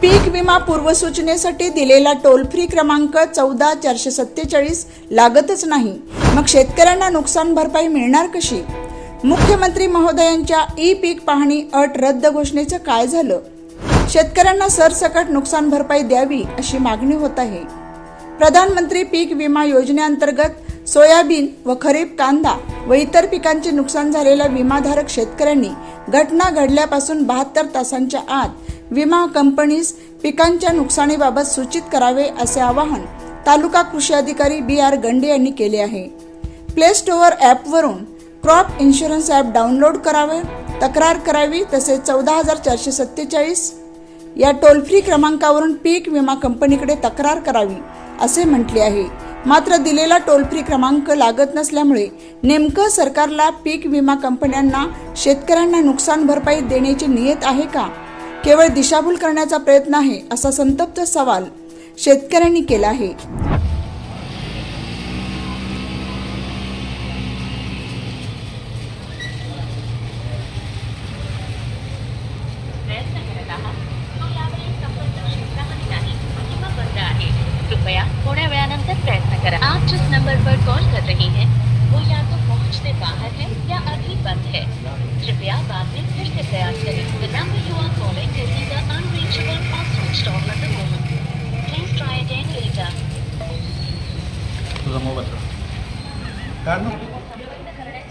पीक विमा पूर्वसूचनेसाठी दिलेला toll free क्रमांक चौदा चारशे सत्तेचाळीस लागतच नाही. मग शेतकऱ्यांना नुकसान भरपाई मिळणार कशी? मुख्यमंत्री महोदयांच्या ई पीक पाहणी अट रद्द घोषणेचं काय झालं? शेतकऱ्यांना सरसकट नुकसान भरपाई द्यावी अशी मागणी होत आहे. प्रधानमंत्री पीक विमा योजनेअंतर्गत सोयाबीन व खरीप कांदा व इतर पिकांचे नुकसान झालेल्या विमाधारक शेतकऱ्यांनी घटना घडल्यापासून बहात्तर तासांच्या आत विमा कंपनीस पिकांच्या नुकसानीबाबत सूचित करावे असे आवाहन तालुका कृषी अधिकारी बी आर गंडे यांनी केले आहे. प्ले स्टोअर ॲपवरून क्रॉप इन्शुरन्स ॲप डाउनलोड करावे तक्रार करावी तसेच चौदा हजार चारशे सत्तेचाळीस या टोल फ्री क्रमांकावरून पीक विमा कंपनीकडे तक्रार करावी असे म्हटले आहे. मात्र दिलेला टोल फ्री क्रमांक लागत नसल्यामुळे नेमकं सरकारला पीक विमा कंपन्यांना शेतकऱ्यांना नुकसान भरपाई देण्याची नियत आहे का? केवळ दिशाभूल करण्याचा प्रयत्न आहे असा संतप्त सवाल शेतकऱ्यांनी केला आहे. कृपया थोड्या वेळानंतर प्रयत्न करा. आप जिस नंबर पर कॉल कर रही हैं. वो या तो पहुंच से बाहर है या अभी बंद है. कृपया बाद में फिर से प्रयास करें. द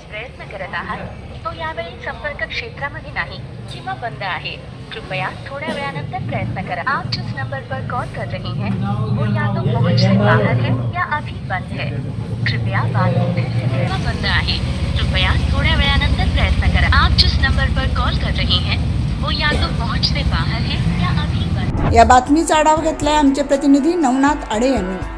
प्रयत्न करत आहात तो यावेळी संपर्क क्षेत्रामध्ये नाही किंवा बंद आहे कृपया थोड्या वेळानंतर प्रयत्न करा आप जिस नंबर पर कॉल कर रहे हैं वो या तो पहुँच से बाहर है या अभी बंद है कृपया बाद में बंद आहे कृपया थोड्या वेळानंतर प्रयत्न करा आप जिस नंबर पर कॉल कर रही हैं वो या तो पहुँच से बाहर है या अभी या बातमीचा आढावा घेतलाय आमचे प्रतिनिधी नवनाथ आडे यांनी.